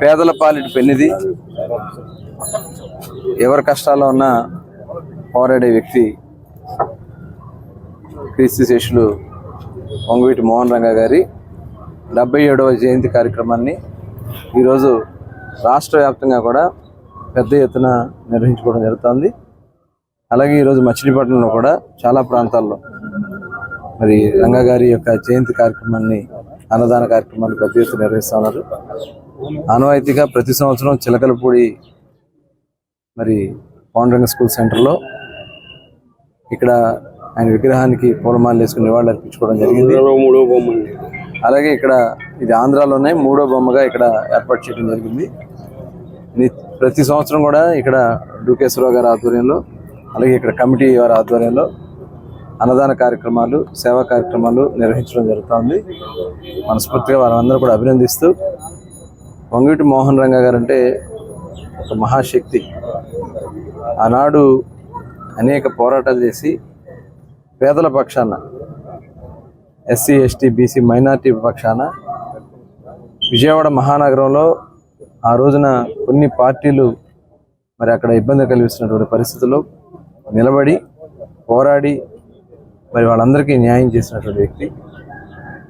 పేదల పాలిటి పెన్నిది. ఎవరి కష్టాల్లో ఉన్నా పోరాడే వ్యక్తి క్రీస్తు శేషులు వంగవీటి మోహన్ రంగా గారి డెబ్బై ఏడవ జయంతి కార్యక్రమాన్ని ఈరోజు రాష్ట్ర వ్యాప్తంగా కూడా పెద్ద ఎత్తున నిర్వహించుకోవడం జరుగుతుంది. అలాగే ఈరోజు మచిలీపట్నంలో కూడా చాలా ప్రాంతాల్లో మరి రంగా గారి యొక్క జయంతి కార్యక్రమాన్ని అన్నదాన కార్యక్రమాన్ని పెద్ద ఎత్తున నిర్వహిస్తున్నారు ఆనవాయితీగా ప్రతి సంవత్సరం చిలకలపూడి మరి పౌండరంగ స్కూల్ సెంటర్లో ఇక్కడ ఆయన విగ్రహానికి పూలమాలలు వేసుకుని నివాళులు అర్పించుకోవడం జరిగింది. అలాగే ఇక్కడ ఇది ఆంధ్రాలోనే మూడో బొమ్మగా ఇక్కడ ఏర్పాటు చేయడం జరిగింది. ప్రతి సంవత్సరం కూడా ఇక్కడ డూకేశ్వరరావు గారి ఆధ్వర్యంలో అలాగే ఇక్కడ కమిటీ వారి ఆధ్వర్యంలో అన్నదాన కార్యక్రమాలు సేవా కార్యక్రమాలు నిర్వహించడం జరుగుతుంది. మనస్ఫూర్తిగా వారందరూ కూడా అభినందిస్తూ పొంగిటి మోహన్ రంగ గారు అంటే ఒక మహాశక్తి. ఆనాడు అనేక పోరాటాలు చేసి పేదల పక్షాన ఎస్సీ ఎస్టీ బీసీ మైనార్టీ పక్షాన విజయవాడ మహానగరంలో ఆ రోజున కొన్ని పార్టీలు మరి అక్కడ ఇబ్బంది కలిగిస్తున్నటువంటి పరిస్థితుల్లో నిలబడి పోరాడి మరి వాళ్ళందరికీ న్యాయం చేసినటువంటి వ్యక్తి.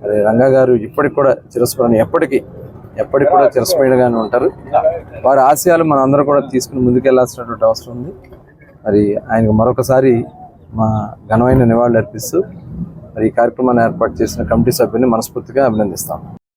మరి రంగా గారు ఇప్పటికి కూడా చిరస్మరణ ఎప్పటికీ ఎప్పటికి కూడా చిరస్మరణగానే ఉంటారు. వారి ఆశయాలు మనం అందరం కూడా తీసుకుని ముందుకెళ్ళాల్సినటువంటి అవసరం ఉంది. మరి ఆయనకు మరొకసారి మా ఘనమైన నివాళులు అర్పిస్తూ మరి ఈ కార్యక్రమాన్ని ఏర్పాటు చేసిన కమిటీ సభ్యుని మనస్ఫూర్తిగా అభినందిస్తాం.